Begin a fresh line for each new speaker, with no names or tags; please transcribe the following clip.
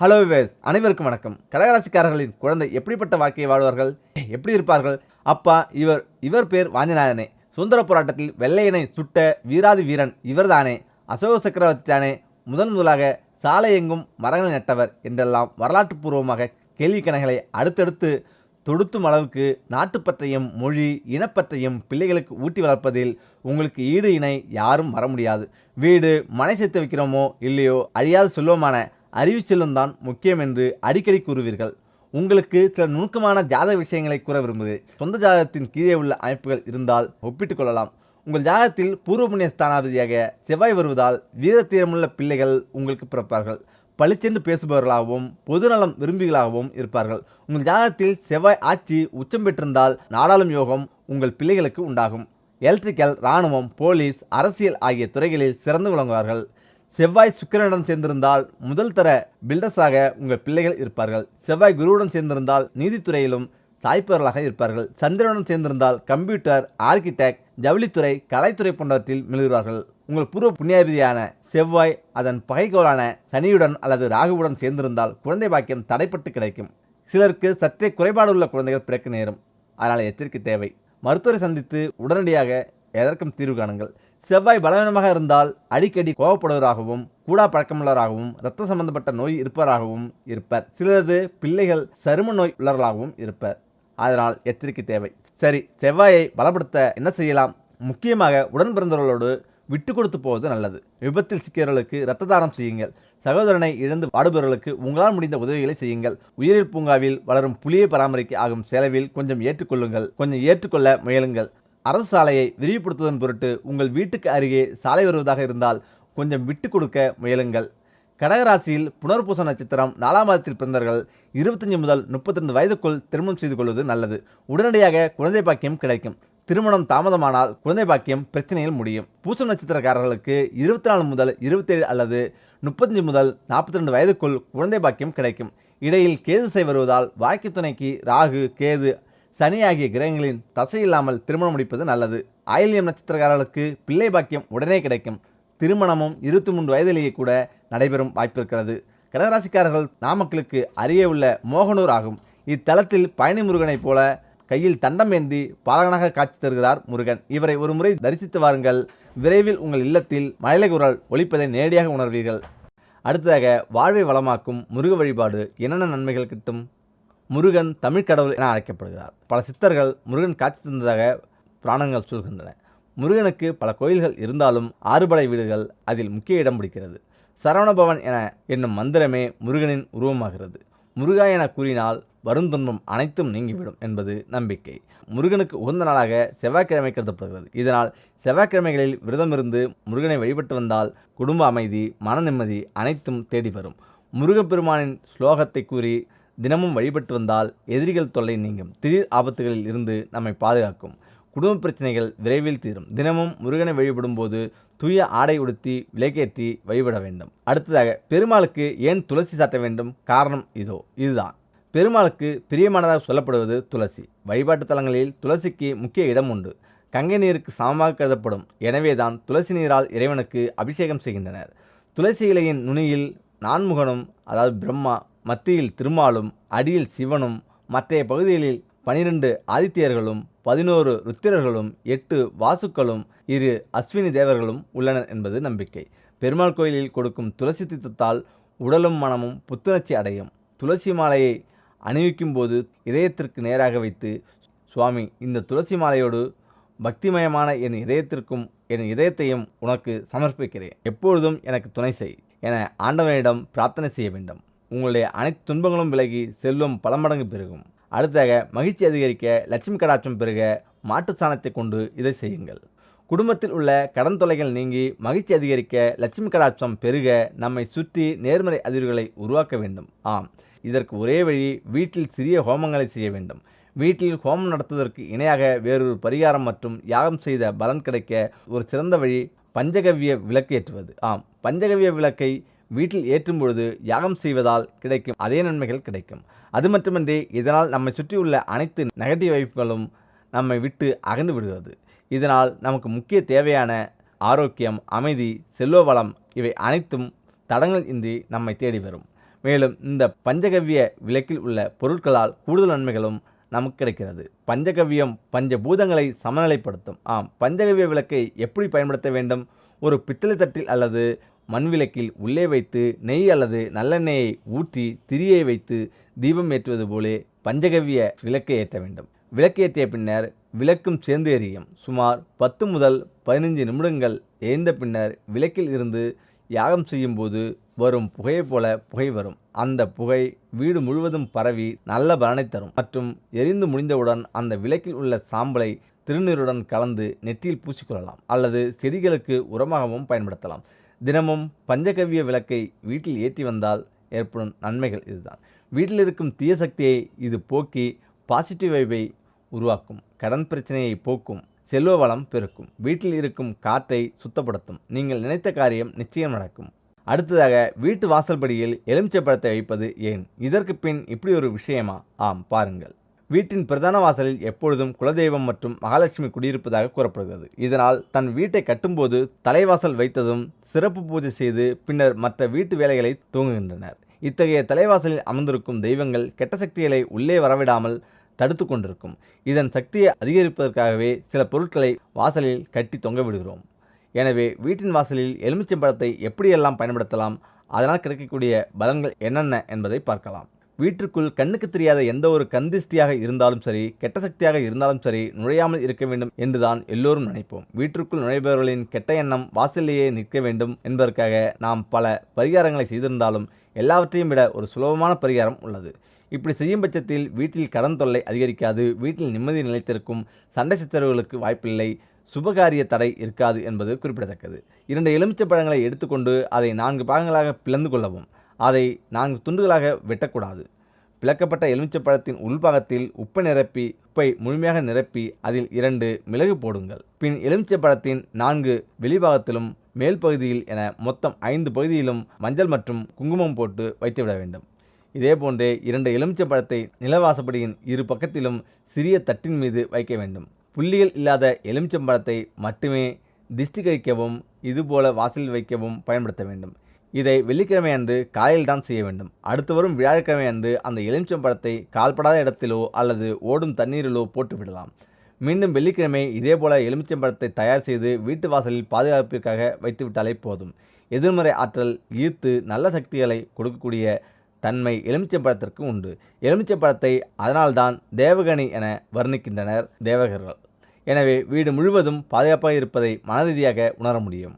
Hello ways அனைவருக்கும் வணக்கம். கடகராசிக்காரர்களின் குழந்தை எப்படிப்பட்ட வாழ்க்கையை வாழ்வார்கள்? எப்படி இருப்பார்கள்? அப்பா இவர் இவர் பேர் வாஞ்சநாதனே சுதந்திர போராட்டத்தில் வெள்ளையனை சுட்ட வீராதி வீரன் இவர்தானே. அசோக சக்கரவர்த்தி தானே முதன் முதலாக சாலை எங்கும் மரங்கள் நட்டவர் என்றெல்லாம் வரலாற்று பூர்வமாக கேள்வி கணைகளை அடுத்தடுத்து தொடுத்தும் அளவுக்கு நாட்டுப்பற்றையும் மொழி இனப்பற்றையும் பிள்ளைகளுக்கு ஊட்டி வளர்ப்பதில் உங்களுக்கு ஈடு இணை யாரும் வர முடியாது. வீடு மனை சேர்த்து வைக்கிறோமோ இல்லையோ அழியாத செல்வமான அறிவு தான் முக்கியம் என்று அடிக்கடி கூறுவீர்கள். உங்களுக்கு சில நுணுக்கமான ஜாதக விஷயங்களை கூற விரும்புகிறேன் சொந்த ஜாதகத்தின் கீழே உள்ள அமைப்புகள் இருந்தால் ஒப்பிட்டுக் கொள்ளலாம். உங்கள் ஜாதகத்தில் பூர்வ புண்ணிய ஸ்தானாதிபதியாக செவ்வாய் வருவதால் வீரத்தீரமுள்ள பிள்ளைகள் உங்களுக்கு பிறப்பார்கள். பளிச்சென்று பேசுபவர்களாகவும் பொதுநலம் விரும்பிகளாகவும் இருப்பார்கள். உங்கள் ஜாதகத்தில் செவ்வாய் ஆட்சி உச்சம் பெற்றிருந்தால் நாடாளும் யோகம் உங்கள் பிள்ளைகளுக்கு உண்டாகும். எலக்ட்ரிக்கல் இராணுவம் போலீஸ் அரசியல் ஆகிய துறைகளில் சிறந்து விளங்குவார்கள். செவ்வாய் சுக்கிரனுடன் சேர்ந்திருந்தால் முதல் தர பில்டர்ஸாக உங்கள் பிள்ளைகள் இருப்பார்கள். செவ்வாய் குருவுடன் சேர்ந்திருந்தால் நீதித்துறையிலும் சாய்ப்பவர்களாக இருப்பார்கள். சந்திரனுடன் சேர்ந்திருந்தால் கம்ப்யூட்டர் ஆர்கிடெக்ட் ஜவுளித்துறை கலைத்துறை போன்றவற்றில் மிளகுவார்கள் உங்கள் பூர்வ புண்ணியாதிபதியான செவ்வாய் அதன் பகைகோளான சனியுடன் அல்லது ராகுவுடன் சேர்ந்திருந்தால் குழந்தை பாக்கியம் தடைப்பட்டு கிடைக்கும். சிலருக்கு சற்றே குறைபாடு உள்ள குழந்தைகள் பிறக்க நேரும். அதனால் எச்சரிக்கை தேவை. மருத்துவரை சந்தித்து உடனடியாக எதற்கும் தீர்வு காணுங்கள். செவ்வாய் பலவீனமாக இருந்தால் அடிக்கடி கோவப்படுவதாகவும் கூடா பழக்கமுள்ளவராகவும் இரத்த சம்பந்தப்பட்ட நோய் இருப்பவராகவும் இருப்பர். சிலரது பிள்ளைகள் சரும நோய் உள்ளவர்களாகவும் இருப்பர். அதனால் எச்சரிக்கை தேவை. சரி செவ்வாயை பலப்படுத்த என்ன செய்யலாம்? முக்கியமாக உடன் பிறந்தவர்களோடு விட்டு கொடுத்து போவது நல்லது. விபத்தில் சிக்கியவர்களுக்கு இரத்த தானம் செய்யுங்கள். சகோதரனை இழந்து வாடுபவர்களுக்கு உங்களால் முடிந்த உதவிகளை செய்யுங்கள். உயிரியல் பூங்காவில் வளரும் புலியை பராமரிக்க ஆகும் செலவில் கொஞ்சம் ஏற்றுக்கொள்ளுங்கள். கொஞ்சம் ஏற்றுக்கொள்ள முயலுங்கள். அரசு சாலையை விரிவுபடுத்துவதன் பொருட்டு உங்கள் வீட்டுக்கு அருகே சாலை வருவதாக இருந்தால் கொஞ்சம் விட்டு கொடுக்க முயலுங்கள். கடகராசியில் புனர்பூச நட்சத்திரம் நாலாம் மாதத்தில் பிறந்தவர்கள் இருபத்தஞ்சு முதல் முப்பத்தி ரெண்டு வயதுக்குள் திருமணம் செய்து கொள்வது நல்லது. உடனடியாக குழந்தை பாக்கியம் கிடைக்கும். திருமணம் தாமதமானால் குழந்தை பாக்கியம் பிரச்சனையில் முடியும். பூசம் நட்சத்திரக்காரர்களுக்கு இருபத்தி நாலு முதல் இருபத்தேழு அல்லது முப்பத்தஞ்சு முதல் நாற்பத்தி ரெண்டு வயதுக்குள் குழந்தை பாக்கியம் கிடைக்கும். இடையில் கேது செய் வருவதால் வாழ்க்கை துணைக்கு ராகு கேது சனி ஆகிய கிரகங்களின் தசை இல்லாமல் திருமணம் முடிப்பது நல்லது. ஆயில்யம் நட்சத்திரக்காரர்களுக்கு பிள்ளை பாக்கியம் உடனே கிடைக்கும். திருமணமும் இருபத்தி மூன்று வயதிலேயே கூட நடைபெறும் வாய்ப்பு இருக்கிறது. கடகராசிக்காரர்கள் நாமக்கலுக்கு அருகே உள்ள மோகனூர் ஆகும். இத்தலத்தில் பழனி முருகனைப் போல கையில் தண்டம் ஏந்தி பாலகனாக காட்சி தருகிறார் முருகன். இவரை ஒரு முறை தரிசித்து வாருங்கள். விரைவில் உங்கள் இல்லத்தில் மழலை குரல் ஒழிப்பதை நேரடியாக உணர்வீர்கள். அடுத்ததாக வாழ்வை வளமாக்கும் முருக வழிபாடு. என்னென்ன நன்மைகள் கிட்டும்? முருகன் தமிழ் கடவுள் என அழைக்கப்படுகிறார். பல சித்தர்கள் முருகன் காட்சி தந்ததாக புராணங்கள் சொல்கின்றன. முருகனுக்கு பல கோயில்கள் இருந்தாலும் ஆறுபடை வீடுகள் அதில் முக்கிய இடம் பிடிக்கிறது. சரவணபவன் என என்னும் மந்திரமே முருகனின் உருவமாகிறது. முருகா என கூறினால் வருந்துன்பம் அனைத்தும் நீங்கிவிடும் என்பது நம்பிக்கை. முருகனுக்கு உகந்த நாளாக செவ்வாய்க்கிழமை கருதப்படுகிறது. இதனால் செவ்வாய்க்கிழமைகளில் விரதமிருந்து முருகனை வழிபட்டு வந்தால் குடும்ப அமைதி மன நிம்மதி அனைத்தும் தேடி வரும் முருகப்பெருமானின் ஸ்லோகத்தை கூறி தினமும் வழிபட்டு வந்தால் எதிரிகள் தொல்லை நீங்கும். திடீர் ஆபத்துகளில் இருந்து நம்மை பாதுகாக்கும். குடும்ப பிரச்சனைகள் விரைவில் தீரும். தினமும் முருகனை வழிபடும் போது தூய ஆடை உடுத்தி விலைக்கேற்றி வழிபட வேண்டும். அடுத்ததாக பெருமாளுக்கு ஏன் துளசி சாட்ட வேண்டும்? காரணம் இதோ இதுதான். பெருமாளுக்கு பிரியமானதாக சொல்லப்படுவது துளசி. வழிபாட்டு தலங்களில் துளசிக்கு முக்கிய இடம் உண்டு. கங்கை நீருக்கு சமமாக கருதப்படும். எனவேதான் துளசி நீரால் இறைவனுக்கு அபிஷேகம் செய்கின்றனர். துளசி இலையின் நுனியில் நான்முகனும் அதாவது பிரம்மா மத்தியில் திருமாலும் அடியில் சிவனும் மற்றைய பகுதிகளில் பனிரெண்டு ஆதித்யர்களும் பதினோரு ருத்திரர்களும் எட்டு வாசுக்களும் இரு அஸ்வினி தேவர்களும் உள்ளனர் என்பது நம்பிக்கை. பெருமாள் கோயிலில் கொடுக்கும் துளசி தித்தத்தால் உடலும் மனமும் புத்துணர்ச்சி அடையும். துளசி மாலையை அணிவிக்கும் போது இதயத்திற்கு நேராக வைத்து சுவாமி இந்த துளசி மாலையோடு பக்திமயமான என் இதயத்திற்கும் என் இதயத்தையும் உனக்கு சமர்ப்பிக்கிறேன். எப்பொழுதும் எனக்கு துணை செய் என ஆண்டவனிடம் பிரார்த்தனை செய்ய வேண்டும். உங்களுடைய அனைத்து துன்பங்களும் விலகி செல்வம் பல மடங்கு பெருகும். அடுத்ததாக மகிழ்ச்சி அதிகரிக்க லட்சுமி கடாட்சம் பெருக மாட்டு சாணத்தை கொண்டு இதை செய்யுங்கள். குடும்பத்தில் உள்ள கடன் தொலைகள் நீங்கி மகிழ்ச்சி அதிகரிக்க லட்சுமி கடாட்சம் பெருக நம்மை சுற்றி நேர்மறை அதிர்வுகளை உருவாக்க வேண்டும். ஆம் இதற்கு ஒரே வழி வீட்டில் சிறிய ஹோமங்களை செய்ய வேண்டும். வீட்டில் ஹோமம் நடத்துவதற்கு இணையாக வேறொரு பரிகாரம் மற்றும் யாகம் செய்த பலன் கிடைக்க ஒரு சிறந்த வழி பஞ்சகவ்ய விளக்கு ஏற்றுவது. ஆம் பஞ்சகவ்ய விளக்கை வீட்டில் ஏற்றும் பொழுது யாகம் செய்வதால் கிடைக்கும் அதே நன்மைகள் கிடைக்கும். அது மட்டுமன்றி இதனால் நம்மை சுற்றியுள்ள அனைத்து நெகட்டிவ் வைப்புகளும் நம்மை விட்டு அகன்று விடுகிறது. இதனால் நமக்கு முக்கிய தேவையான ஆரோக்கியம் அமைதி செல்வ வளம் இவை அனைத்தும் தடங்கள் இன்றி நம்மை தேடி வரும். மேலும் இந்த பஞ்சகவ்ய விளக்கில் உள்ள பொருட்களால் கூடுதல் நன்மைகளும் நமக்கு கிடைக்கிறது. பஞ்சகவ்யம் பஞ்சபூதங்களை சமநிலைப்படுத்தும். ஆம் பஞ்சகவ்ய விளக்கை எப்படி பயன்படுத்த வேண்டும்? ஒரு பித்தளை தட்டில் அல்லது மண் விளக்கில் உள்ளே வைத்து நெய் அல்லது நல்லெண்ணெயை ஊற்றி திரியை வைத்து தீபம் ஏற்றுவது போலே பஞ்சகவ்ய விளக்கை ஏற்ற வேண்டும். விளக்கு ஏற்றிய பின்னர் விளக்கும் சேர்ந்து எரியும். சுமார் பத்து முதல் பதினைஞ்சு நிமிடங்கள் எரிந்த பின்னர் விளக்கில் இருந்து யாகம் செய்யும்போது வரும் புகையைப் போல புகை வரும். அந்த புகை வீடு முழுவதும் பரவி நல்ல பலனை தரும். மற்றும் எரிந்து முடிந்தவுடன் அந்த விளக்கில் உள்ள சாம்பலை திருநீருடன் கலந்து நெற்றியில் பூசிக்கொள்ளலாம் அல்லது செடிகளுக்கு உரமாகவும் பயன்படுத்தலாம். தினமும் பஞ்சகவ்ய விளக்கை வீட்டில் ஏற்றி வந்தால் ஏற்படும் நன்மைகள் இதுதான். வீட்டில் இருக்கும் தீய சக்தியை இது போக்கி பாசிட்டிவ் வைபை உருவாக்கும். கடன் பிரச்சனையை போக்கும். செல்வ வளம் பெருக்கும். வீட்டில் இருக்கும் காற்றை சுத்தப்படுத்தும். நீங்கள் நினைத்த காரியம் நிச்சயம் நடக்கும். அடுத்ததாக வீட்டு வாசல்படியில் எலுமிச்சை பழத்தை வைப்பது ஏன்? இதற்கு பின் இப்படி ஒரு விஷயமா? ஆம் பாருங்கள். வீட்டின் பிரதான வாசலில் எப்பொழுதும் குலதெய்வம் மற்றும் மகாலட்சுமி குடியிருப்பதாக கூறப்படுகிறது. இதனால் தன் வீட்டை கட்டும்போது தலைவாசல் வைத்ததும் சிறப்பு பூஜை செய்து பின்னர் மற்ற வீட்டு வேலைகளை துவங்குகின்றனர். இத்தகைய தலைவாசலில் அமர்ந்திருக்கும் தெய்வங்கள் கெட்ட சக்திகளை உள்ளே வரவிடாமல் தடுத்து கொண்டிருக்கும். இதன் சக்தியை அதிகரிப்பதற்காகவே சில பொருட்களை வாசலில் கட்டி தொங்க விடுகிறோம். எனவே வீட்டின் வாசலில் எலுமிச்சம்பழத்தை எப்படியெல்லாம் பயன்படுத்தலாம்? அதனால் கிடைக்கக்கூடிய பலன்கள் என்னென்ன என்பதை பார்க்கலாம். வீட்டிற்குள் கண்ணுக்கு தெரியாத எந்த ஒரு கந்திஷ்டியாக இருந்தாலும் சரி கெட்ட சக்தியாக இருந்தாலும் சரி நுழையாமல் இருக்க வேண்டும் என்றுதான் எல்லோரும் நினைப்போம். வீட்டிற்குள் நுழைபவர்களின் கெட்ட எண்ணம் வாசலிலேயே நிற்க வேண்டும் என்பதற்காக நாம் பல பரிகாரங்களை செய்திருந்தாலும் எல்லாவற்றையும் விட ஒரு சுலபமான பரிகாரம் உள்ளது. இப்படி செய்யும் பட்சத்தில் வீட்டில் கடன் தொல்லை அதிகரிக்காது வீட்டில் நிம்மதி நிலைத்திருக்கும் சண்டை சித்தரவுகளுக்கு வாய்ப்பில்லை சுபகாரிய தடை இருக்காது என்பது குறிப்பிடத்தக்கது. இரண்டு எலுமிச்சை பழங்களை எடுத்துக்கொண்டு அதை நான்கு பாகங்களாக பிளந்து கொள்ளவும். அதை நான்கு துண்டுகளாக வெட்டக்கூடாது. பிளக்கப்பட்ட எலுமிச்சப்பழத்தின் உள்பாகத்தில் உப்பை நிரப்பி உப்பை முழுமையாக நிரப்பி அதில் இரண்டு மிளகு போடுங்கள். பின் எலுமிச்சப்பழத்தின் நான்கு வெளிபாகத்திலும் மேல் பகுதியில் என மொத்தம் ஐந்து பகுதியிலும் மஞ்சள் மற்றும் குங்குமம் போட்டு வைத்துவிட வேண்டும். இதேபோன்றே இரண்டு எலுமிச்சை பழத்தை நிலவாசப்படியின் இரு பக்கத்திலும் சிறிய தட்டின் மீது வைக்க வேண்டும். புள்ளிகள் இல்லாத எலுமிச்சம்பழத்தை மட்டுமே திஷ்டி கழிக்கவும் இதுபோல வாசலில் வைக்கவும் பயன்படுத்த வேண்டும். இதை வெள்ளிக்கிழமை அன்று காலையில் தான் செய்ய வேண்டும். அடுத்து வரும் வியாழக்கிழமை அன்று அந்த எலுமிச்சம்பழத்தை கால்படாத இடத்திலோ அல்லது ஓடும் தண்ணீரிலோ போட்டு விடலாம். மீண்டும் வெள்ளிக்கிழமை இதேபோல எலுமிச்சம்பழத்தை தயார் செய்து வீட்டு வாசலில் பாதுகாப்பிற்காக வைத்துவிட்டாலே போதும். எதிர்மறை ஆற்றல் ஈர்த்து நல்ல சக்திகளை கொடுக்கக்கூடிய தன்மை எலுமிச்சம்பழத்திற்கு உண்டு. எலுமிச்சம்பழத்தை அதனால்தான் தேவகணி என வர்ணிக்கின்றனர் தேவகர்கள். எனவே வீடு முழுவதும் பாதுகாப்பாக இருப்பதை மனரீதியாக உணர முடியும்.